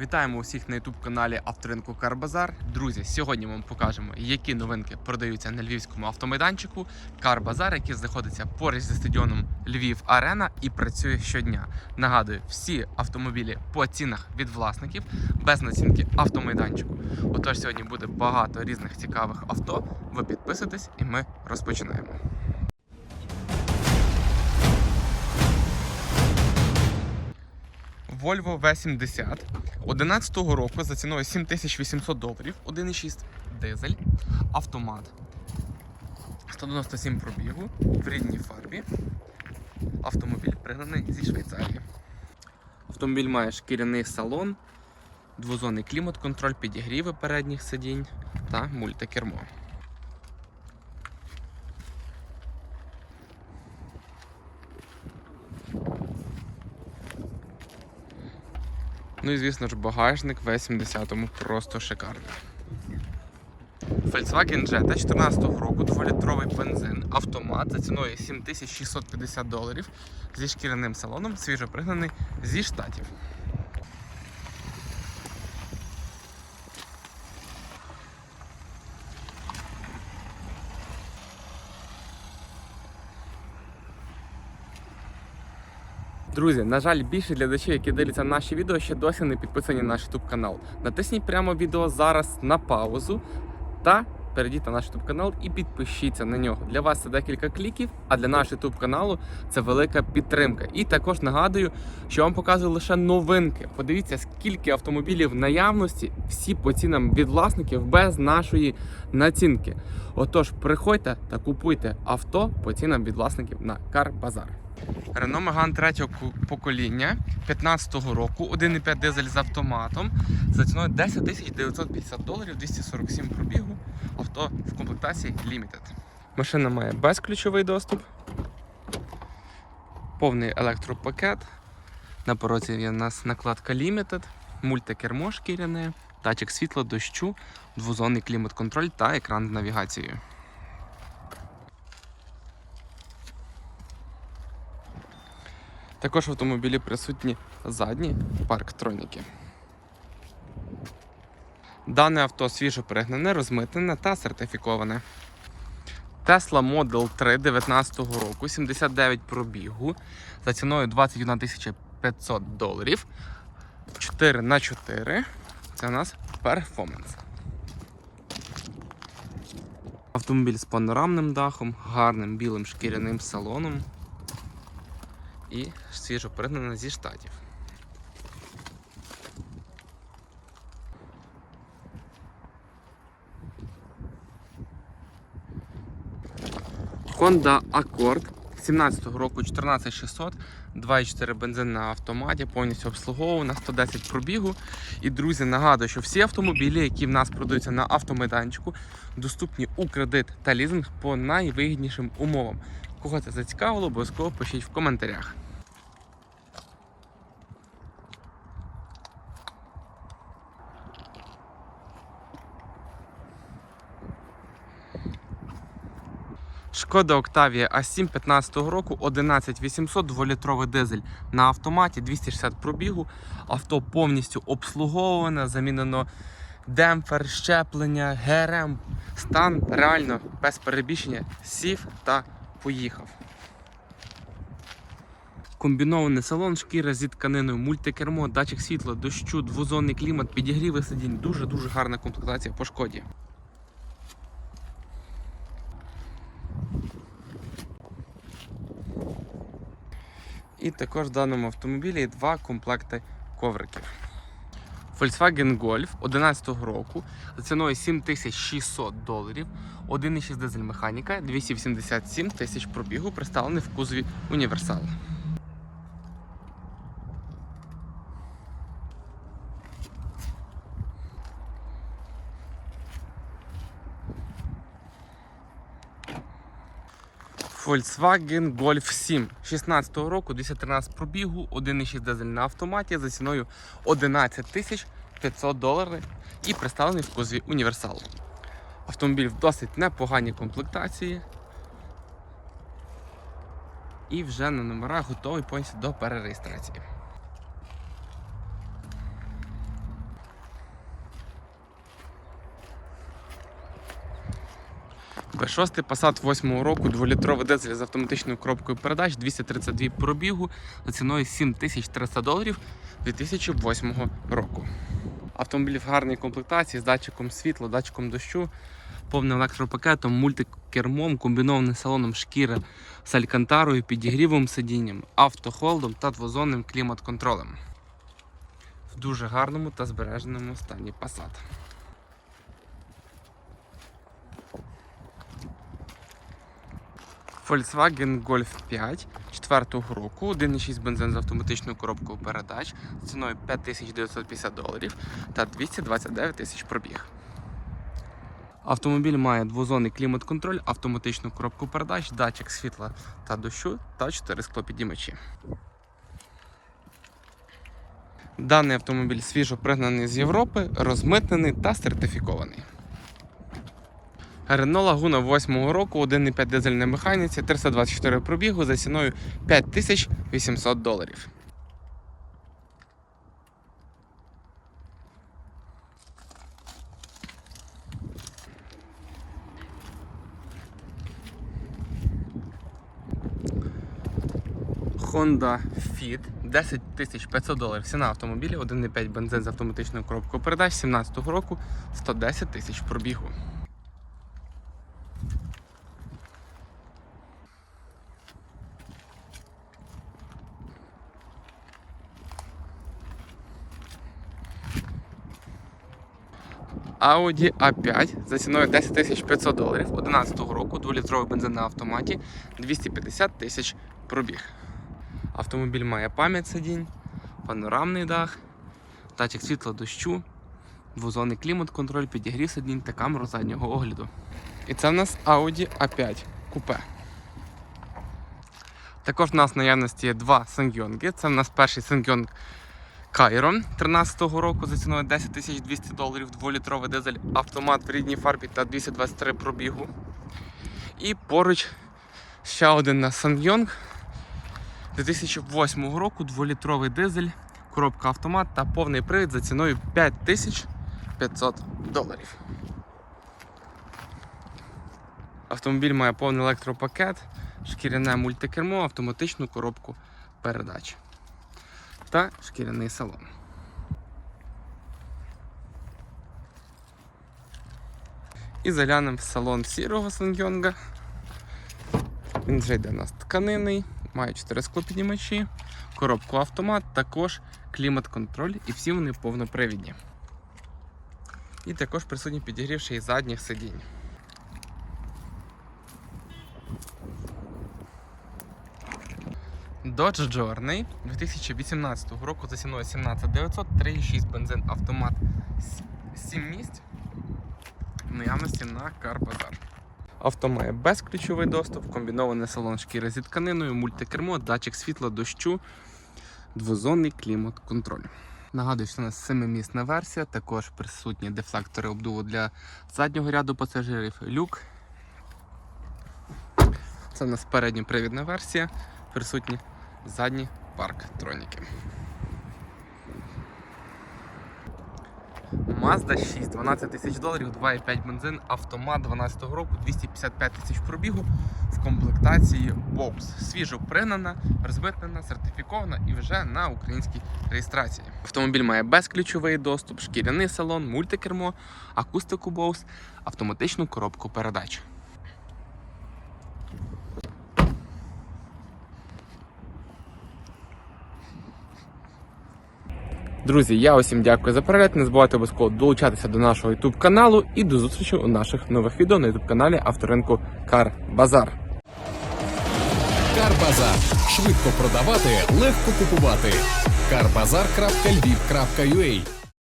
Вітаємо усіх на youtube каналі Авторинку Карбазар. Друзі, сьогодні ми вам покажемо, які новинки продаються на львівському автомайданчику Карбазар, який знаходиться поруч зі стадіоном Львів Арена і працює щодня. Нагадую, всі автомобілі по цінах від власників без націнки автомайданчику. Отож, сьогодні буде багато різних цікавих авто. Ви підписуйтесь і ми розпочинаємо. Volvo V70 11 року за ціною 7800 доларів, 1,6 дизель, автомат. 197 пробігу в рідній фарбі. Автомобіль пригнаний зі Швейцарії. Автомобіль має шкіряний салон, двозонний клімат-контроль, підігріви передніх сидінь та мультикермо. Ну і звісно ж, багажник в 70-му просто шикарний. Volkswagen Jetta 14 року, 2-літровий бензин, автомат за ціною 7650 доларів зі шкіряним салоном, свіжопригнаний зі штатів. Друзі, на жаль, більше глядачів, які дивляться наші відео, ще досі не підписані на наш YouTube канал. Натисніть прямо відео зараз на паузу та перейдіть на наш YouTube канал і підпишіться на нього. Для вас це декілька кліків, а для нашого YouTube каналу це велика підтримка. І також нагадую, що вам показую лише новинки. Подивіться, скільки автомобілів в наявності, всі по цінам від власників без нашої націнки. Отож, приходьте та купуйте авто по цінам від власників на Карбазар. Renault Megane третього покоління 15-го року, 1,5 дизель з автоматом за ціною 10 950 доларів, 247 пробігу. Авто в комплектації Limited. Машина має безключовий доступ, повний електропакет. На порозі є у нас накладка Limited, мультикермо шкіряне, датчик світла, дощу, двозонний клімат-контроль та екран з навігацією. Також в автомобілі присутні задні парктроніки. Дане авто свіжо перегнане, розмитнене та сертифіковане. Tesla Model 3 19 року, 79 пробігу за ціною 21 500 доларів. 4 на 4 Це у нас перформанс. Автомобіль з панорамним дахом, гарним білим шкіряним салоном і свіжо пригнана зі штатів. Honda Accord 17-го року 14600, 2,4 бензин на автоматі, повністю обслуговувана, 110 пробігу. І друзі, нагадую, що всі автомобілі, які в нас продаються на автомайданчику, доступні у кредит та лізинг по найвигіднішим умовам. Кого це зацікавило, обов'язково пишіть в коментарях. Шкода Octavia A7 15 року 11800 2-літровий дизель на автоматі 260 пробігу. Авто повністю обслуговуване, замінено демпфер, щеплення, ГРМ. Стан реально без перебільшення сів та поїхав. Комбінований салон, шкіра зі тканиною, мультикермо, датчик світла, дощу, двозонний клімат, підігріви сидінь. Дуже-дуже гарна комплектація по шкоді. І також в даному автомобілі є два комплекти ковриків. Volkswagen Golf 2011 року за ціною 7600 доларів, 1,6 дизель механіка, 287 тисяч пробігу, представлений в кузові універсал. Volkswagen Golf 7 16 року, 213 пробігу, 1,6 дизель на автоматі за ціною 11 тисяч 500 доларів і представлений в кузові універсал. Автомобіль в досить непоганій комплектації. І вже на номерах готовий повністю до перереєстрації. V6 Passat 8 року, 2-літровий дизель з автоматичною коробкою передач, 232 пробігу за ціною 7300 доларів 2008 року. Автомобіль в гарній комплектації з датчиком світла, датчиком дощу, повним електропакетом, мультикермом, комбінованим салоном шкіри з алькантарою, підігрівом сидінням, автохолдом та двозонним клімат-контролем. В дуже гарному та збереженому стані Passat. Volkswagen Golf 5 четвертого року, 1,6 бензин з автоматичною коробкою передач з ціною 5950 доларів та 229 тисяч пробіг. Автомобіль має двозонний клімат-контроль, автоматичну коробку передач, датчик світла та дощу та 4 склопідіймачі. Даний автомобіль свіжо пригнаний з Європи, розмитнений та сертифікований. Renault Laguna 8 року, 1,5 дизель механіці, 324 пробігу за ціною 5800 доларів. Honda Fit 10 500 доларів. Ціна автомобіля 1,5 бензин з автоматичною коробкою передач 17-го року 110 тисяч пробігу. Audi A5 за ціною 10 500 доларів 11 року, 2-літровий бензин на автоматі, 250 тисяч пробіг. Автомобіль має пам'ять сидінь, панорамний дах, датчик світла дощу, двозонний клімат-контроль, підігрів сидінь та камеру заднього огляду. І це в нас Audi A5 купе. Також в нас в наявності є два Сангйонги. Це в нас перший Сангйонг Кайрон 13-го року за ціною 10 200 доларів, 2-літровий дизель, автомат в рідній фарбі та 223 пробігу. І поруч ще один на Сангйонг 2008 року, 2-літровий дизель, коробка автомат та повний привід за ціною 5500 доларів. Автомобіль має повний електропакет, шкіряне мультикермо, автоматичну коробку передач та шкіряний салон. І заглянемо в салон сірого Сангйонга. Він вже йде у нас тканинний, має 4 склопіднімачі, коробку автомат, також клімат-контроль і всі вони повнопривідні. І також присутні підігрівши і задніх сидінь. Dodge Journey 2018 року за ціною 17900, 3,6 бензин автомат 7 місць в наявності на Карбазар. Авто має безключовий доступ, комбінований салон шкіри зі тканиною, мультикермо, датчик світла, дощу, двозонний клімат-контроль. Нагадую, що у нас 7-місна версія, також присутні дефлектори обдуву для заднього ряду пасажирів, люк. Це у нас передньопривідна версія, присутні задні парктроніки. Mazda 6, 12 тисяч доларів, 2,5 бензин, автомат 12 року, 255 тисяч пробігу в комплектації Bose. Свіжо пригнана, розмитнена, сертифікована і вже на українській реєстрації. Автомобіль має безключовий доступ, шкіряний салон, мультикермо, акустику Bose, автоматичну коробку передач. Друзі, я усім дякую за перегляд. Не забувайте обов'язково долучатися до нашого YouTube каналу і до зустрічі у наших нових відео на YouTube каналі авторинку Кар Базар. Карбазар. Швидко продавати, легко купувати. Карбазар.львів.ua